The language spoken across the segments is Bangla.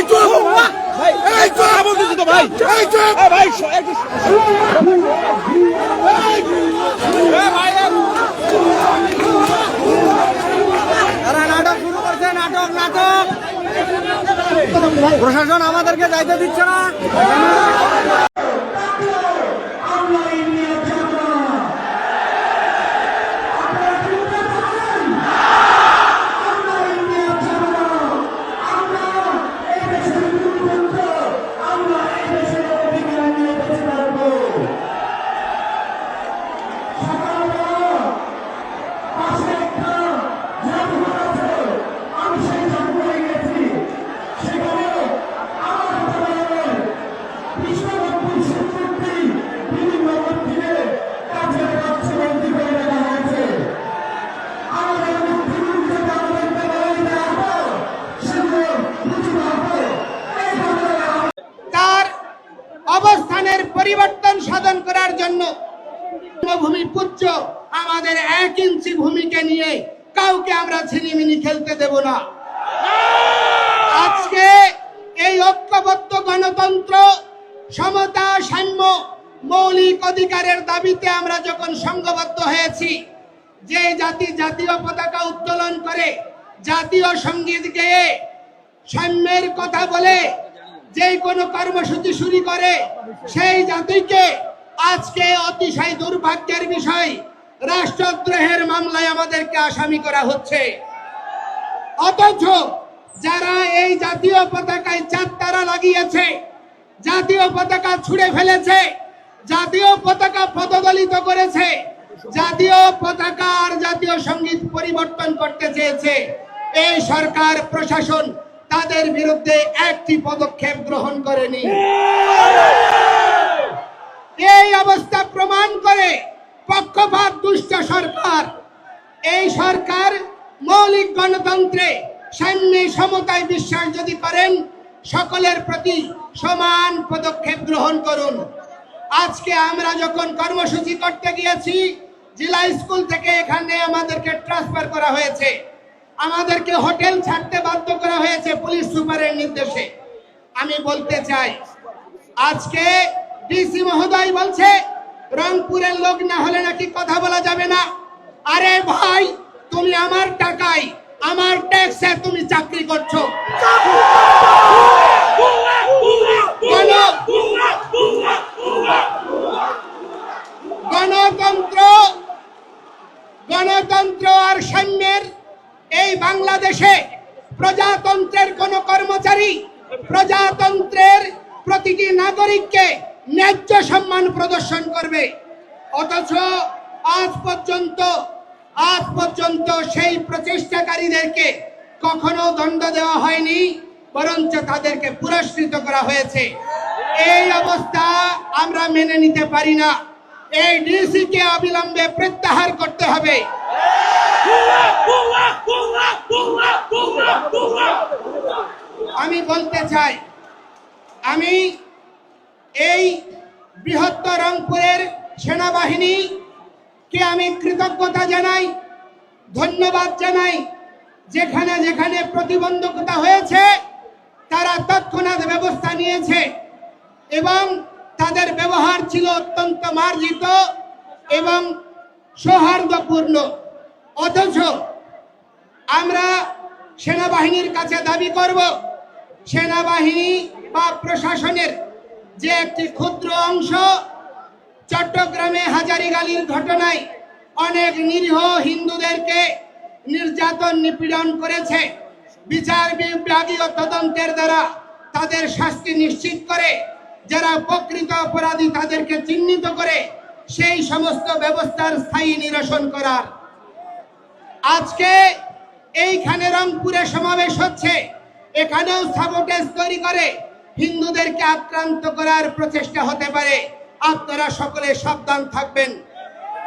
এই চুপ! এই চুপ! বলতেছি তো ভাই। এই চুপ! ভাই একটু তারা নাটক শুরু করছে নাটক নাটক। প্রশাসন আমাদেরকে দায়িত্ব দিচ্ছে না। পরিবর্তন করার জন্য ভূমি পুত্র আমাদের এক ইঞ্চি ভূমিকে নিয়ে কাউকে আমরা ছিনিমিনি খেলতে দেব না। আজকে এই ঐক্যবদ্ধ গণতন্ত্র সমতা সাম্য মৌলিক অধিকারের দাবিতে আমরা যখন সংঘবদ্ধ হয়েছি, যে জাতি জাতীয় পতাকা উত্তোলন করে জাতীয় সংগীত গেয়ে সাম্যের কথা বলে যে কোনো কর্মসূচি শুরু করে, সেই জাতিকে আজকে অতিশয় দুর্ভাগ্যের বিষয়, রাষ্ট্রদ্রোহের মামলায় আমাদেরকে আসামি করা হচ্ছে। অথচ যারা এই জাতীয় পতাকায় চার তারা লাগিয়েছে, জাতীয় পতাকা ছুঁড়ে ফেলেছে, জাতীয় পতাকা পদদলিত করেছে, জাতীয় পতাকা আর জাতীয় সংগীত পরিবর্তন করতে চেয়েছে, এই সরকার প্রশাসন তাদের বিরুদ্ধে একটি পদক্ষেপ গ্রহণ করেনি। এই অবস্থা প্রমাণ করে পক্ষপাত, দুষ্ট সরকার। এই সরকার মৌলিক গণতন্ত্রে সাম্যে সমতায় বিশ্বাস যদি করেন, সকলের প্রতি সমান পদক্ষেপ গ্রহণ করুন। আজকে আমরা যখন কর্মসূচি করতে গিয়েছি, জেলা স্কুল থেকে এখানে আমাদেরকে ট্রান্সফার করা হয়েছে। আমাদেরকে হোটেল ছাড়তে বাধ্য করা হয়েছে পুলিশ সুপারের নির্দেশে। আমি বলতে চাই, আজকে ডিসি মহোদয় বলছে, রংপুরের লোক না হলে নাকি কথা বলা যাবে না। আরে ভাই, তুমি আমার টাকায়, আমার ট্যাক্সে তুমি চাকরি করছ। গণতন্ত্র গণতন্ত্র আর সৈন্যের এই বাংলাদেশে প্রজাতন্ত্রের কোন কর্মচারী, প্রজাতন্ত্রের প্রতিটি নাগরিককে ন্যায্য সম্মান প্রদর্শন করবে। অথচ আজ পর্যন্ত আজ পর্যন্ত সেই প্রচেষ্টাকারীদেরকে কখনো দণ্ড দেওয়া হয়নি, বরঞ্চ তাদেরকে পুরস্কৃত করা হয়েছে। এই অবস্থা আমরা মেনে নিতে পারি না। এই ডিসি কে অবিলম্বে প্রত্যাহার করতে হবে। আমি বলতে চাই, আমি এই বৃহত্তর রংপুরের সেনাবাহিনী কে আমি কৃতজ্ঞতা জানাই, ধন্যবাদ জানাই। যেখানে যেখানে প্রতিবন্ধকতা হয়েছে, তারা তৎক্ষণাৎ ব্যবস্থা নিয়েছে এবং তাদের ব্যবহার ছিল অত্যন্ত মার্জিত এবং সৌহার্দ্যপূর্ণ। অথচ আমরা সেনাবাহিনীর কাছে দাবি করব, সেনাবাহিনী বা প্রশাসনের যে একটি ক্ষুদ্র অংশ চট্টগ্রামে হাজারিগালির ঘটনায় অনেক নিরীহ হিন্দুদেরকে নির্যাতন নিপীড়ন করেছে। বিচার বিভাগীয় তদন্তের দ্বারা তাদের শাস্তি নিশ্চিত করে, যারা প্রকৃত অপরাধী তাদেরকে চিহ্নিত করে, সেই সমস্ত ব্যবস্থার স্থায়ী নিরসন করার। আজকে এইখানে রংপুরে সমাবেশ হচ্ছে। এখানেও সাবোটেজ তৈরি করে। হিন্দুদেরকে আক্রান্ত করার প্রচেষ্টা হতে পারে। আপনারা সকলে সাবধান থাকবেন।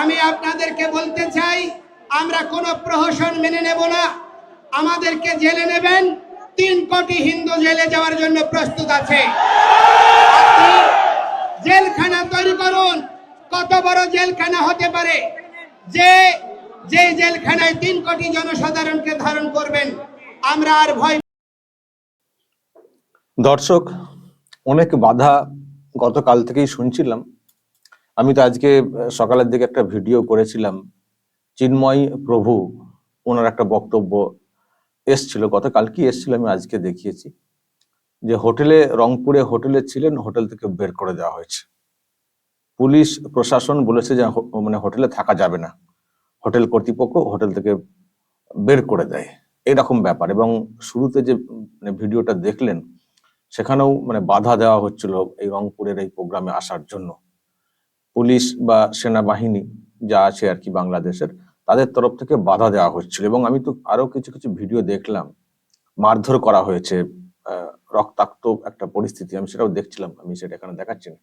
আমি আপনাদেরকে বলতে চাই, আমরা কোনো প্রহসন মেনে নেব না। আমাদেরকে জেলে নেবেন। তিন কোটি হিন্দু জেলে যাওয়ার জন্য প্রস্তুত আছে। জেলখানা তৈরি করুন। কত বড় জেলখানা হতে পারে? যে যে জেলখানায় তিন কোটি জনসাধারণকে ধারণ করবেন। আমরা আর ভয় দর্শক, অনেক বাধা গতকাল থেকেই শুনছিলাম। আমি তো আজকে সকালের দিকে একটা ভিডিও করেছিলাম। চিন্ময় প্রভু, ওনার একটা বক্তব্য এসছিল, গতকাল কি এসছিল আমি আজকে দেখিয়েছি। যে হোটেলে, রংপুরে হোটেলে ছিলেন, হোটেল থেকে বের করে দেওয়া হয়েছে। পুলিশ, প্রশাসন বলেছে যে মানে হোটেলে থাকা যাবে না। হোটেল কর্তৃপক্ষ হোটেল থেকে বের করে দেয়। এরকম ব্যাপার এবং শুরুতে যে মানে ভিডিওটা দেখলেন সেখানেও মানে বাধা দেওয়া হচ্ছিল এই রংপুরের এই প্রোগ্রামে আসার জন্য। পুলিশ বা সেনাবাহিনী যা আছে আর কি বাংলাদেশের, তাদের তরফ থেকে বাধা দেওয়া হচ্ছিল এবং আমি তো আরও কিছু কিছু ভিডিও দেখলাম। মারধর করা হয়েছে রক্তাক্ত একটা পরিস্থিতি, আমি সেটাও দেখছিলাম, আমি সেটা এখানে দেখাচ্ছি না।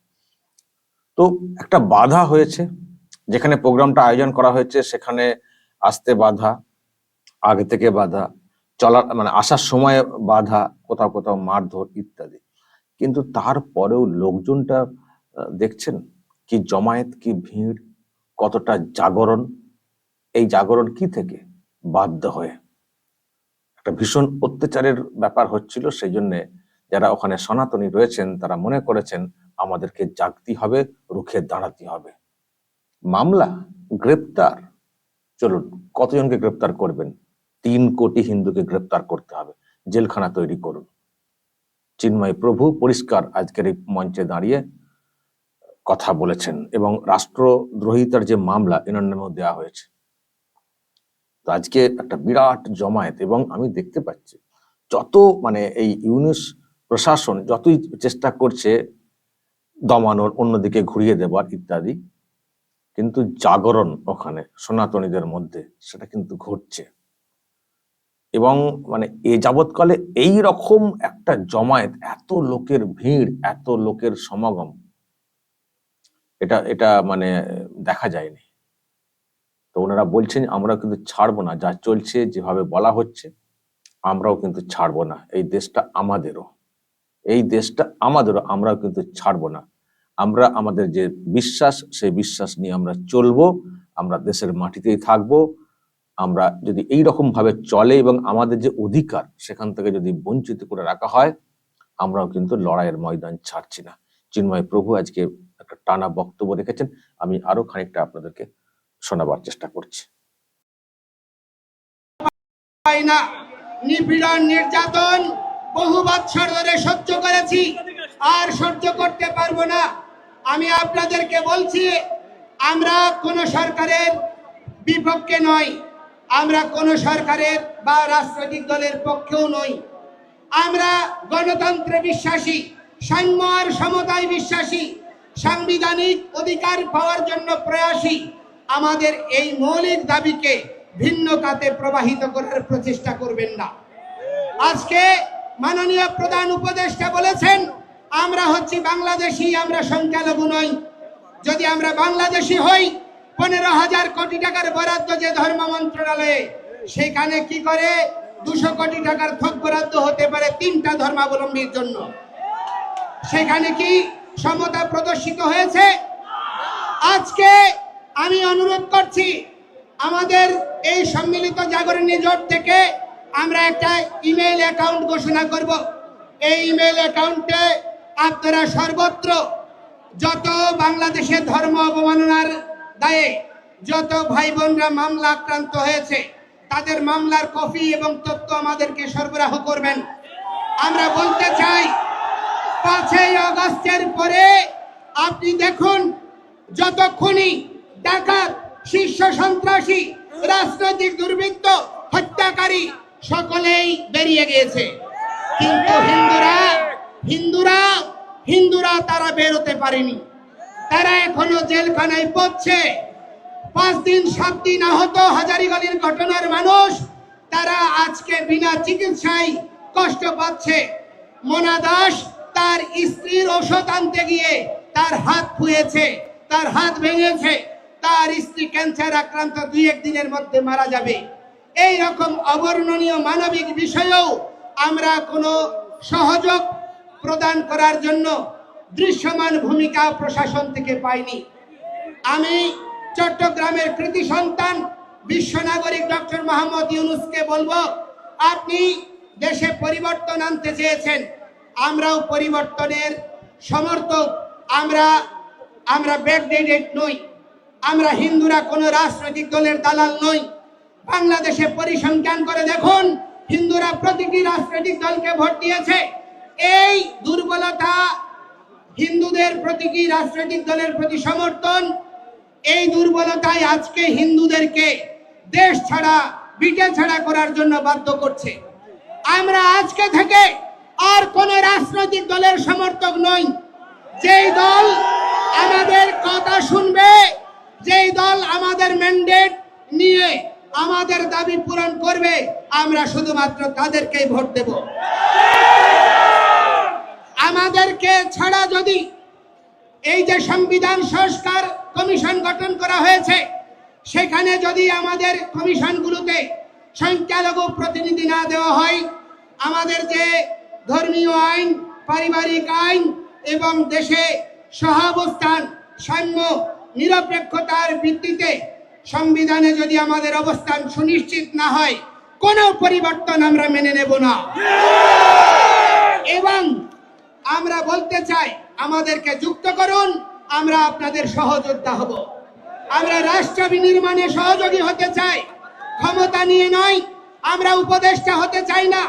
তো একটা বাধা হয়েছে, যেখানে প্রোগ্রামটা আয়োজন করা হয়েছে, সেখানে আসতে বাধা, আগে থেকে বাধা চলার মানে আসার সময় বাধা, কোথাও কোথাও মারধর ইত্যাদি। কিন্তু তারপরেও লোকজনটা দেখছেন কি জমায়েত, কি ভিড়, কতটা জাগরণ। এই জাগরণ কি থেকে? বাধ্য হয়ে। একটা ভীষণ অত্যাচারের ব্যাপার হচ্ছিল সেই জন্যে যারা ওখানে সনাতনী রয়েছেন, তারা মনে করেছেন, আমাদেরকে জাগতে হবে, রুখে দাঁড়াতে হবে। মামলা, গ্রেপ্তার। চলুন, কতজনকে গ্রেপ্তার করবেন? তিন কোটি হিন্দুকে গ্রেপ্তার করতে হবে। জেলখানা তৈরি করুন। চিন্ময় প্রভু পরিষ্কার আজকের এই মঞ্চে দাঁড়িয়ে কথা বলেছেন এবং রাষ্ট্রদ্রোহিতার যে মামলা, এনার নামেও দেওয়া হয়েছে। তো আজকে একটা বিরাট জমায়েত এবং আমি দেখতে পাচ্ছি, যত মানে এই ইউনিস প্রশাসন যতই চেষ্টা করছে দমানোর, অন্যদিকে ঘুরিয়ে দেবার ইত্যাদি, কিন্তু জাগরণ ওখানে, সনাতনীদের মধ্যে, সেটা কিন্তু ঘটছে। এবং মানে এ যাবৎকালে এই রকম একটা জমায়েত, এত লোকের ভিড়, এত লোকের সমাগম, এটা এটা মানে দেখা যায়নি। তো ওনারা বলছেন, আমরা কিন্তু ছাড়বো না, যা চলছে, যেভাবে বলা হচ্ছে, আমরাও কিন্তু ছাড়বো না। এই দেশটা আমাদেরও, এই দেশটা আমাদেরও, আমরাও কিন্তু ছাড়বো না। আমরা আমাদের যে বিশ্বাস, সেই বিশ্বাস নিয়ে আমরা চলবো, আমরা দেশের মাটিতেই থাকব আমরা যদি এই রকম ভাবে চলে এবং আমাদের যে অধিকার, সেখান থেকে যদি বঞ্চিত করে রাখা হয়, আমরাও কিন্তু লড়াইয়ের ময়দান ছাড়ছি না। চিন্ময় প্রভু আজকে একটা টানা বক্তব্য রেখেছেন, আমি আরও খানিকটা আপনাদেরকে শোনাবার চেষ্টা করছি। নিপীড়ন, নির্যাতন বহু বৎসর ধরে সহ্য করেছি, আর সহ্য করতে পারব না। আমি আপনাদেরকে বলছি, আমরা কোন সরকারের বিপক্ষে নই আমরা কোন সরকারের বা রাজনৈতিক দলের পক্ষেও নই। আমরা গণতন্ত্রে বিশ্বাসী, সাম্য আর সমতায় বিশ্বাসী, সাংবিধানিক অধিকার পাওয়ার জন্য প্রয়াসী। আমাদের এই মৌলিক দাবিকে ভিন্ন কাতে প্রবাহিত করার প্রচেষ্টা করবেন না। আজকে মাননীয় প্রধান উপদেষ্টা বলেছেন, আমরা হচ্ছি বাংলাদেশি, আমরা সংখ্যালঘু নই। যদি আমরা বাংলাদেশি হই পনেরো হাজার কোটি টাকার বরাদ্দ যে ধর্ম মন্ত্রণালয়ে, সেখানে কি করে দুশো কোটি টাকার থোক বরাদ্দ হতে পারে তিনটা ধর্মাবলম্বীর জন্য? সেখানে কি সমতা প্রদর্শিত হয়েছে? আজকে আমি অনুরোধ করছি, আমাদের এই সম্মিলিত জাগরণী জোট থেকে আমরা একটা ইমেল অ্যাকাউন্ট ঘোষণা করব। এই ইমেল অ্যাকাউন্টে আপনারা সর্বত্র যত বাংলাদেশে ধর্ম অবমাননার দায়ে যত ভাই বোনরা মামলা আক্রান্ত হয়েছে, তাদের মামলার কপি এবং তথ্য আমাদেরকে সরবরাহ করবেন। আমরা বলতে চাই, পাঁচই অগস্টের পরে আপনি দেখুন যত খুনি ডাকাত, শীর্ষ সন্ত্রাসী, রাজনৈতিক দুর্বৃত্ত, হত্যাকারী সকলেই বেরিয়ে গিয়েছে। কিন্তু হিন্দুরা হিন্দুরা হিন্দুরা তারা বেরোতে পারেনি। তারা এখনও জেলখানায় পড়ছে। পাঁচ দিন, সাত দিন আহত হাজারিগলির ঘটনার মানুষ তারা আজকে বিনা চিকিৎসায় কষ্ট পাচ্ছে। মোনা দাস তার স্ত্রীর ওষুধ আনতে গিয়ে তার হাত ফুয়েছে তার হাত ভেঙেছে, তার স্ত্রী ক্যান্সার আক্রান্ত দুই একদিনের মধ্যে মারা যাবে। এই রকম অবর্ণনীয় মানবিক বিষয়েও আমরা কোনো সহযোগ প্রদান করার জন্য দৃশ্যমান ভূমিকা প্রশাসন থেকে পাইনি। আমি চট্টগ্রামের কৃতি সন্তান, বিশ্ব নাগরিক ডক্টর মোহাম্মদ ইউনুসকে বলব, আপনি দেশে পরিবর্তন আনতে চেয়েছেন, আমরাও পরিবর্তনের সমর্থক, আমরা আমরা ব্যাকডেটেড নই, আমরা হিন্দুরা কোনো রাজনৈতিক দলের দালাল নই। বাংলাদেশে পরিসংখ্যান করে দেখুন, হিন্দুরা প্রতিটি রাজনৈতিক দলকে ভোট দিয়েছে। এই দুর্বলতা হিন্দুদের প্রতিটি রাজনৈতিক দলের প্রতি সমর্থন? এই দুর্বলতাই আজকে হিন্দুদেরকে দেশ ছাড়া, বিটে ছাড়া করার জন্য বাধ্য করছে। আমরা আজকে থেকে আর কোন রাজনৈতিক দলের সমর্থক নই। যেই দল আমাদের কথা শুনবে, যেই দল আমাদের ম্যান্ডেট নিয়ে আমাদের দাবি পূরণ করবে, আমরা শুধুমাত্র তাদেরকেই ভোট দেব। আমাদেরকে ছাড়া যদি এই যে সংবিধান সংস্কার কমিশন গঠন করা হয়েছে সেখানে যদি আমাদের কমিশনগুলোতে সংখ্যালঘু প্রতিনিধি না দেওয়া হয় আমাদের যে ধর্মীয় আইন পারিবারিক আইন এবং দেশে সহাবস্থান সাম্য নিরপেক্ষতার ভিত্তিতে সংবিধানে যদি আমাদের অবস্থান সুনিশ্চিত না হয় কোনো পরিবর্তন আমরা মেনে নেব না। এবং আমরা বলতে চাই, আমাদেরকে যুক্ত করুন, আমরা আপনাদের সহযোদ্ধা হব। আমরা রাষ্ট্র বিনির্মাণে সহযোগী হতে চাই, ক্ষমতা নিয়ে নয়, আমরা উপদেষ্টা হতে চাই না।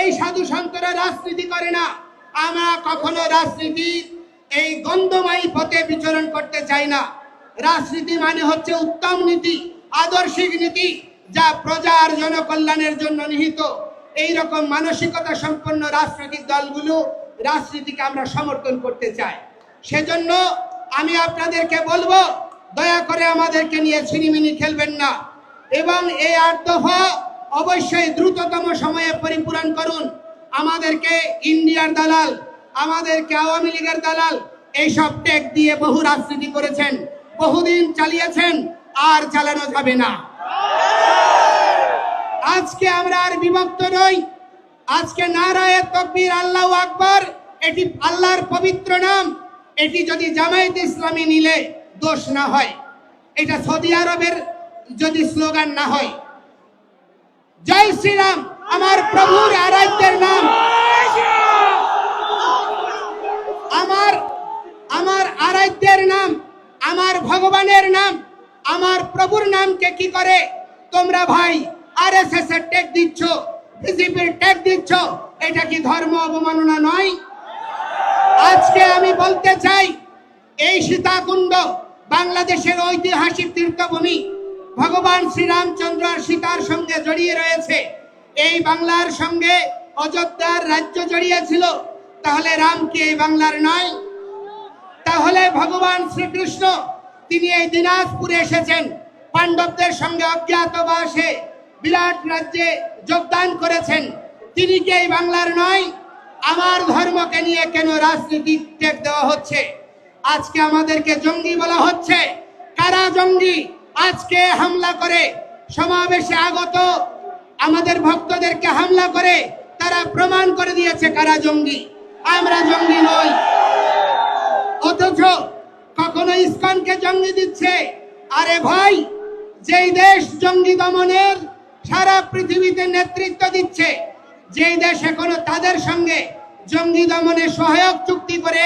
এই সাধু সন্তরা রাজনীতি করে না। আমরা কখনো রাজনীতির এই গন্ধময়ী পথে বিচরণ করতে চাই না। রাজনীতি মানে হচ্ছে উত্তম নীতি, আদর্শিক নীতি, যা প্রজা জনকল্যাণের জন্য নিহিত। এই রকম মানসিকতা সম্পন্ন রাজনৈতিক দলগুলো রাজনীতিকে আমরা সমর্থন করতে চাই। সেজন্য আমি আপনাদেরকে বলব, দয়া করে আমাদেরকে নিয়ে ছিনিমিনি খেলবেন না। এবং এই আট দফা অবশ্যই দ্রুততম সময়ে পরিপূরণ করুন। আমাদেরকে ইন্ডিয়ার দালাল, আমাদেরকে আওয়ামী লীগের দালাল, এইসব ট্যাগ দিয়ে বহু রাজনীতি করেছেন, বহুদিন চালিয়েছেন, আর চালানো যাবে না। আজকে আমরা আর বিভক্ত নই আজকে নারায়ে তকবীর আল্লাহ আকবর, এটি আল্লাহর পবিত্র নাম। এটি যদি জামায়াত ইসলামী নিলে দোষ না হয়। এটা সৌদি আরবের যদি স্লোগান না হয়। জয় শ্রীরাম, আমার প্রভুর আরাধ্যের নাম। আমার আমার আরাধ্যের নাম, আমার ভগবানের নাম, আমার প্রভুর নামকে কি করে? তোমরা ভাই আর এস এস এর ট্যাগ দিচ্ছ। বিজেপির ট্যাগ দিচ্ছ, এটা কি ধর্ম অবমাননা নয়? আজকে আমি বলতে চাই, এই সীতাকুণ্ড বাংলাদেশের ঐতিহাসিক তীর্থভূমি ভগবান শ্রীরামচন্দ্র সীতার সঙ্গে জড়িয়ে রয়েছে। এই বাংলার সঙ্গে অযোধ্যার রাজ্য জড়িয়েছিল, তাহলে রাম কি এই বাংলার নয়? তাহলে ভগবান শ্রীকৃষ্ণ, তিনি এই দিনাজপুরে এসেছেন, পাণ্ডবদের সঙ্গে অজ্ঞাতবাসে বিরাট রাজ্যে যোগদান করেছেন। তিনি কি এই বাংলার নয়? আমার ধর্মকে নিয়ে কেন রাজনীতি টেক দেওয়া হচ্ছে? আজকে আমাদেরকে জঙ্গি বলা হচ্ছে। কারা জঙ্গি? আজকে হামলা করে সমাবেশে আগত আমাদের ভক্তদেরকে হামলা করে তারা প্রমাণ করে দিয়েছে কারা জঙ্গি। আমরা জঙ্গি নই। অথচ কখনো ইসকনকে জঙ্গি দিচ্ছে? আরে ভাই, যেই দেশ জঙ্গি দমনের সারা পৃথিবীতে নেতৃত্ব দিচ্ছে। যেই দেশ এখনও তাদের সঙ্গে জঙ্গি দমনে সহায়ক চুক্তি করে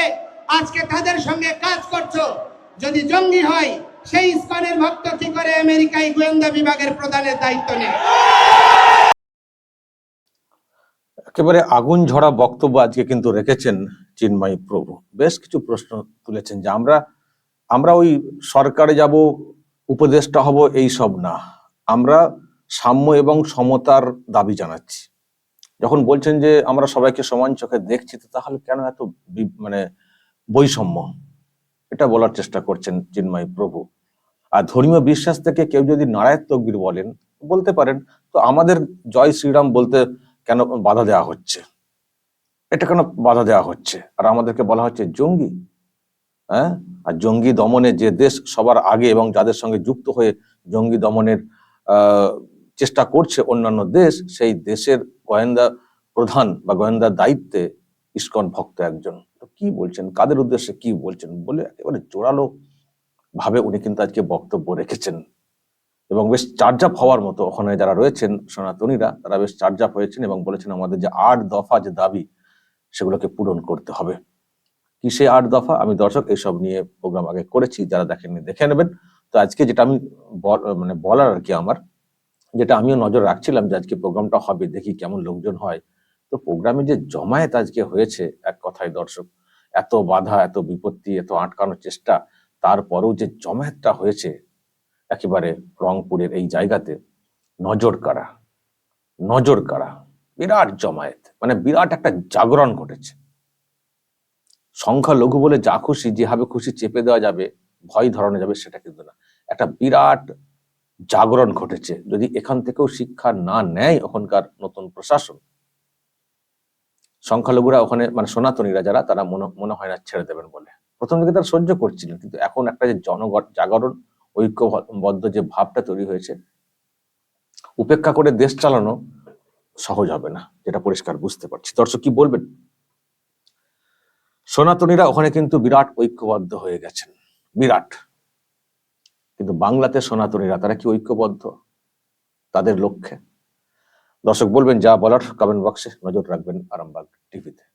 আজকে তাদের সঙ্গে কাজ করছ। যদি জঙ্গি হয়, সেই ইসকনের ভক্ত কি করে আমেরিকায় গোয়েন্দা বিভাগের প্রধানের দায়িত্ব নেয়? একেবারে আগুন ঝরা বক্তব্য আজকে কিন্তু রেখেছেন চিন্ময়ী প্রভু। বেশ কিছু প্রশ্ন তুলেছেন যে আমরা আমরা ওই সরকারে যাব, উপদেষ্টা হব, এই সব না। আমরা সাম্য এবং সমতার দাবি জানাচ্ছি। যখন বলছেন যে আমরা সবাইকে সমান চোখে দেখছি, তো তাহলে কেন এত মানে বৈষম্য? এটা বলার চেষ্টা করছেন চিন্ময় প্রভু। আর ধর্মীয় বিশ্বাস থেকে কেউ যদি নারায়ণ তকবীর বলেন, বলতে পারেন, তো আমাদের জয় শ্রীরাম বলতে কেন বাধা দেওয়া হচ্ছে? এটা কেন বাধা দেওয়া হচ্ছে? আর আমাদেরকে বলা হচ্ছে জঙ্গি। হ্যাঁ? আর জঙ্গি দমনে যে দেশ সবার আগে এবং যাদের সঙ্গে যুক্ত হয়ে জঙ্গি দমনের চেষ্টা করছে অন্যান্য দেশ, সেই দেশের গোয়েন্দা প্রধান বা গোয়েন্দা দায়িত্বে ইস্কন ভক্ত একজন। তো কি বলছেন? কাদের উদ্দেশ্যে কি বলছেন? বলে একেবারে জোরালো ভাবে উনি কিন্তু আজকে বক্তব্য রেখেছেন। এবং বেশ চার্জ আপ হওয়ার মতো ওখানে যারা রয়েছেন সনাতনীরা, তারা বেশ চার্জ আপ হয়েছেন এবং বলেছেন আমাদের যে আট দফা যে দাবি, সেগুলোকে পূরণ করতে হবে। কি সে আট দফা? আমি দর্শক, এসব নিয়ে প্রোগ্রাম আগে করেছি, যারা দেখেননি দেখে নেবেন। তো আজকে যেটা আমি মানে বলার আর কি আমার যেটা আমিও নজর রাখছিলাম যে আজকে প্রোগ্রামটা হবে, দেখি কেমন লোকজন হয়। তো প্রোগ্রামে যে জমায়েত আজকে হয়েছে, এক কথায় দর্শক, এত বাধা, এত বিপত্তি, এত আটকানোর চেষ্টা, তারপরেও যে জমায়েতটা হয়েছে, একেবারে রংপুরের এই জায়গাতে, নজর কাড়া নজর কাড়া, বিরাট জমায়েত মানে বিরাট একটা জাগরণ ঘটেছে। সংখ্যা লঘু বলে যা খুশি, যেভাবে খুশি চেপে দেওয়া যাবে, ভয় ধরানো যাবে সেটা কিন্তু না। একটা বিরাট জাগরণ ঘটেছে। যদি এখান থেকেও শিক্ষা না নেয় ওখানকার নতুন প্রশাসন, সংখ্যালঘুরা ওখানে মানে সনাতনীরা যারা, তারা মনে হয় না ছেড়ে দেবেন বলে। প্রথম দিকে তারা সহ্য করছিলেন, কিন্তু এখন একটা যে জনগণ, জাগরণ, ঐক্যবদ্ধ যে ভাবটা তৈরি হয়েছে, উপেক্ষা করে দেশ চালানো সহজ হবে না, যেটা পরিষ্কার বুঝতে পারছি। দর্শক কি বলবেন? সনাতনীরা ওখানে কিন্তু বিরাট ঐক্যবদ্ধ হয়ে গেছেন। বিরাট। কিন্তু বাংলাতে সনাতনীরা, তারা কি ঐক্যবদ্ধ? তাদের লক্ষ্যে। দর্শক বলবেন, যা বলার কমেন্ট বক্সে নজর রাখবেন আরামবাগ টিভিতে